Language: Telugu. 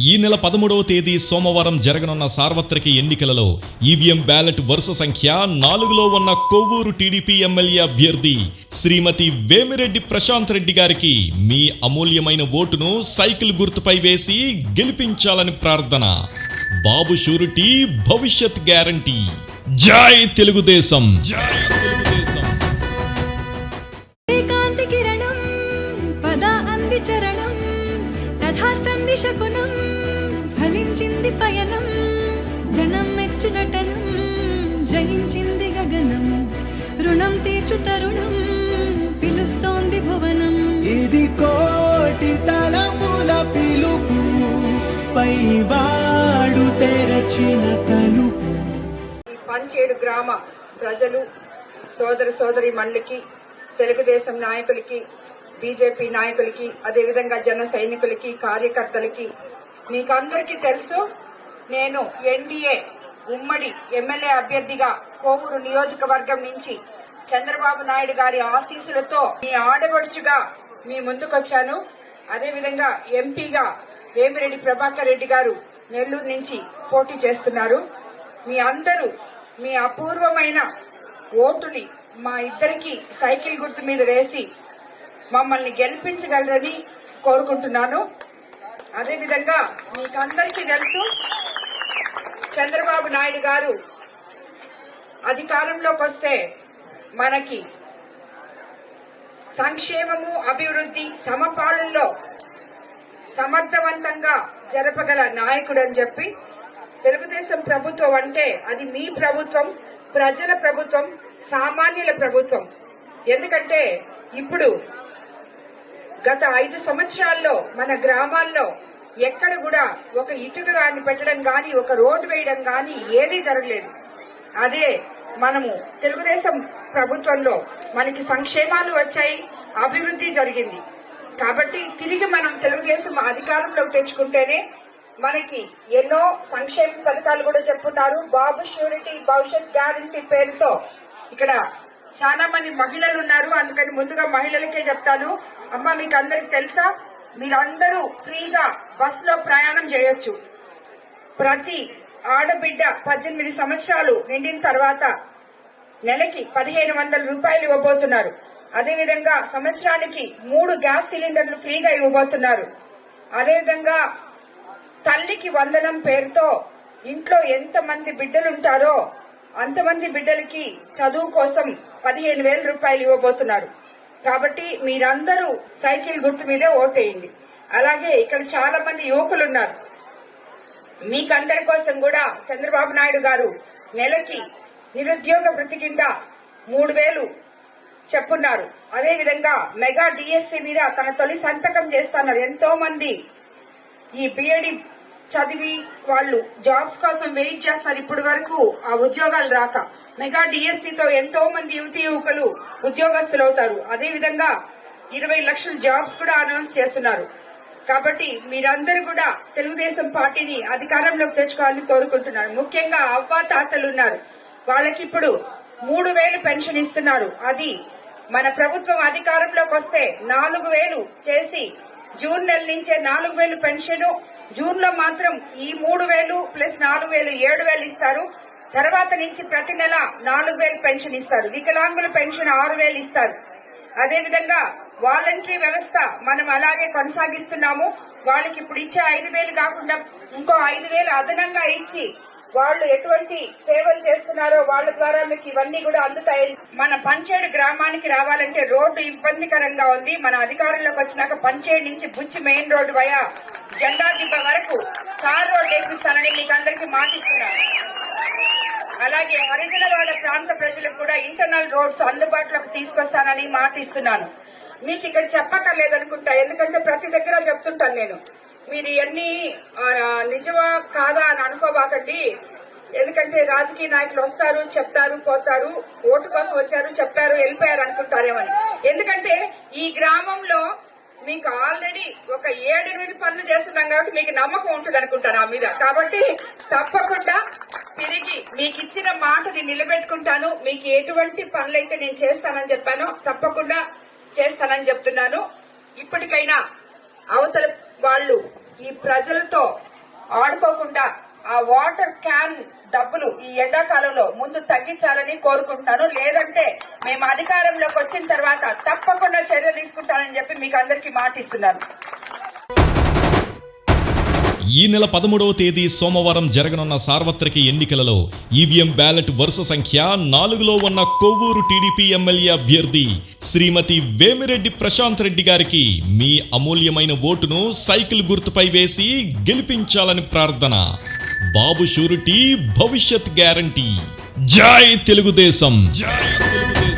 ఈ నెల పదమూడవ తేదీ సోమవారం జరగనున్న సార్వత్రిక ఎన్నికలలో ఈవీఎం బ్యాలెట్ వరుస సంఖ్య నాలుగులో ఉన్న కొవ్వూరు టీడీపీ ఎమ్మెల్యే అభ్యర్థి శ్రీమతి వేమిరెడ్డి ప్రశాంత్ రెడ్డి గారికి మీ అమూల్యమైన ఓటును సైకిల్ గుర్తుపై వేసి గెలిపించాలని ప్రార్థన. బాబు షూరిటీ భవిష్యత్ గ్యారంటీ. జై తెలుగుదేశం. జై తెలుగుదేశం. కిరణం పద అంది చరణం తథాస్తం దిశకునం ఫలించింది పయనం జనం మెచ్చు నటనం జయించింది గగనం. రుణం తీర్చు తరుణం పిలుస్తోంది భువనం. ఇది కోటి తలపుల పిలుపు పైవాడు తెరచిన తలుపు. ఈ పంచేడు గ్రామ ప్రజలు సోదర సోదరి మండలికి తెలుగుదేశం నాయకులకి బీజేపీ నాయకులకి అదేవిధంగా జన సైనికులకి కార్యకర్తలకి మీకందరికీ తెలుసు నేను ఎన్డీఏ ఉమ్మడి ఎమ్మెల్యే అభ్యర్థిగా కోవూరు నియోజకవర్గం నుంచి చంద్రబాబు నాయుడు గారి ఆశీస్సులతో మీ ఆడబడుచుగా మీ ముందుకొచ్చాను. అదేవిధంగా ఎంపీగా వేమిరెడ్డి ప్రభాకర్ రెడ్డి గారు నెల్లూరు నుంచి పోటీ చేస్తున్నారు. మీ అందరూ మీ అపూర్వమైన ఓటుని మా ఇద్దరికి సైకిల్ గుర్తు మీద వేసి మమ్మల్ని గెలిపించగలరని కోరుకుంటున్నాను. అదేవిధంగా మీకందరికీ తెలుసు చంద్రబాబు నాయుడు గారు అధికారంలోకి వస్తే మనకి సంక్షేమము అభివృద్ధి సమపాలనలో సమర్థవంతంగా జరపగల నాయకుడు అని చెప్పి తెలుగుదేశం ప్రభుత్వం అంటే అది మీ ప్రభుత్వం ప్రజల ప్రభుత్వం సామాన్యుల ప్రభుత్వం. ఎందుకంటే ఇప్పుడు గత ఐదు సంవత్సరాల్లో మన గ్రామాల్లో ఎక్కడ కూడా ఒక ఇటుక గాని పెట్టడం గాని ఒక రోడ్డు వేయడం గాని ఏదీ జరగలేదు. అదే మనము తెలుగుదేశం ప్రభుత్వంలో మనకి సంక్షేమాలు వచ్చాయి అభివృద్ధి జరిగింది. కాబట్టి తిరిగి మనం తెలుగుదేశం అధికారంలోకి తెచ్చుకుంటేనే మనకి ఎన్నో సంక్షేమ పథకాలు కూడా చెప్పున్నారు. బాబు షూరిటీ భవిష్యత్ గ్యారంటీ పేరుతో ఇక్కడ చాలా మంది మహిళలు ఉన్నారు. అందుకని ముందుగా మహిళలకే చెప్తాను. అమ్మ మీకు అందరికి తెలుసా? మీరందరూ ఫ్రీగా బస్సులో ప్రయాణం చేయొచ్చు. ప్రతి ఆడబిడ్డ పద్దెనిమిది సంవత్సరాలు నిండిన తర్వాత నెలకి పదిహేను వందల రూపాయలు ఇవ్వబోతున్నారు. అదేవిధంగా సంవత్సరానికి మూడు గ్యాస్ సిలిండర్లు ఫ్రీగా ఇవ్వబోతున్నారు. అదేవిధంగా తల్లికి వందనం పేరుతో ఇంట్లో ఎంత మంది బిడ్డలు ఉంటారో అంతమంది బిడ్డలకి చదువు కోసం పదిహేను వేల రూపాయలు ఇవ్వబోతున్నారు. కాబట్టి మీరందరూ సైకిల్ గుర్తు మీదే ఓటేయండి. అలాగే ఇక్కడ చాలా మంది యువకులు ఉన్నారు మీకందరి కోసం కూడా చంద్రబాబు నాయుడు గారు నెలకి నిరుద్యోగ వృత్తి కింద మూడు వేలు చెప్పున్నారు. అదేవిధంగా మెగా డిఎస్సి మీద తన తొలి సంతకం చేస్తున్నారు. ఎంతో మంది ఈ బిఎడి చదివి వాళ్ళు జాబ్స్ కోసం వెయిట్ చేస్తారు ఇప్పటి వరకు ఆ ఉద్యోగాలు రాక. మెగా డిఎస్సితో ఎంతో మంది యువతి యువకులు ఉద్యోగస్తులు అవుతారు అదేవిధంగా ఇరవై లక్షల జాబ్స్ కూడా అనౌన్స్ చేస్తున్నారు. కాబట్టి మీరందరూ కూడా తెలుగుదేశం పార్టీని అధికారంలోకి తెచ్చుకోవాలని కోరుకుంటున్నారు. ముఖ్యంగా అవ్వా తాతలు ఉన్నారు. వాళ్ళకి ఇప్పుడు మూడు వేలు పెన్షన్ ఇస్తున్నారు. అది మన ప్రభుత్వం అధికారంలోకి వస్తే నాలుగు వేలు చేసి జూన్ నెల నుంచే నాలుగు వేలు పెన్షన్ జూన్లో మాత్రం ఈ మూడు వేలు ప్లస్ నాలుగు వేలు ఏడు వేలు ఇస్తారు. తర్వాత నుంచి ప్రతి నెల నాలుగు వేలు పెన్షన్ ఇస్తారు. వికలాంగుల పెన్షన్ ఆరు వేలు ఇస్తారు. అదేవిధంగా వాలంటరీ వ్యవస్థ మనం అలాగే కొనసాగిస్తున్నాము. వాళ్ళకి ఇప్పుడు ఇచ్చే ఐదు వేలు కాకుండా ఇంకో ఐదు వేలు అదనంగా ఇచ్చి వాళ్ళు ఎటువంటి సేవలు చేస్తున్నారో వాళ్ళ ద్వారా మీకు ఇవన్నీ కూడా అందుతాయి. మన పంచేడు గ్రామానికి రావాలంటే రోడ్డు ఇబ్బందికరంగా ఉంది. మన అధికారంలోకి వచ్చినాక పంచేడు నుంచి బుచ్చి మెయిన్ రోడ్డు వయా జెండా దిబ్బ వరకు కార్ రోడ్డు వేపిస్తానని మీకు అందరికీ మాటిస్తున్నాను. అలాగే హరిజనవాడ ప్రాంత ప్రజలకు కూడా ఇంటర్నల్ రోడ్స్ అందుబాటులోకి తీసుకొస్తానని మాటిస్తున్నాను. మీకు ఇక్కడ చెప్పక్కర్లేదనుకుంటా ఎందుకంటే ప్రతి దగ్గర చెప్తుంటాను నేను. మీరు ఇవన్నీ నిజమా కాదా అని అనుకోబాకండి. ఎందుకంటే రాజకీయ నాయకులు వస్తారు చెప్తారు పోతారు ఓటు కోసం వచ్చారు చెప్పారు వెళ్ళిపోయారు అనుకుంటారేమని. ఎందుకంటే ఈ గ్రామంలో మీకు ఆల్రెడీ ఒక ఏడెనిమిది పనులు చేస్తున్నాం కాబట్టి మీకు నమ్మకం ఉంటుంది అనుకుంటాను ఆ మీద. కాబట్టి తప్పకుండా తిరిగి మీకు ఇచ్చిన మాటని నిలబెట్టుకుంటాను. మీకు ఎటువంటి పనులైతే నేను చేస్తానని చెప్పానో తప్పకుండా చేస్తానని చెప్తున్నాను. ఇప్పటికైనా అవతల వాళ్ళు ఈ ప్రజలతో ఆడుకోకుండా ఆ వాటర్ క్యాన్ డబ్బులు ఈ ఎండాకాలంలో ముందు తగ్గించాలని కోరుకుంటున్నాను. లేదంటే మేము అధికారంలోకి వచ్చిన తర్వాత తప్పకుండా చర్య తీసుకుంటానని చెప్పి మీకు అందరికీ మాటిస్తున్నాను. ఈ నెల పదమూడవ తేదీ సోమవారం జరగనున్న సార్వత్రిక ఎన్నికలలో ఈవీఎం బ్యాలెట్ వరుస సంఖ్య నాలుగులో ఉన్న కొవ్వూరు టీడీపీ ఎమ్మెల్యే అభ్యర్థి శ్రీమతి వేమిరెడ్డి ప్రశాంత్ రెడ్డి గారికి మీ అమూల్యమైన ఓటును సైకిల్ గుర్తుపై వేసి గెలిపించాలని ప్రార్థన. బాబు షూరిటీ భవిష్యత్ గ్యారంటీ. జై తెలుగుదేశం. జై తెలుగుదేశం.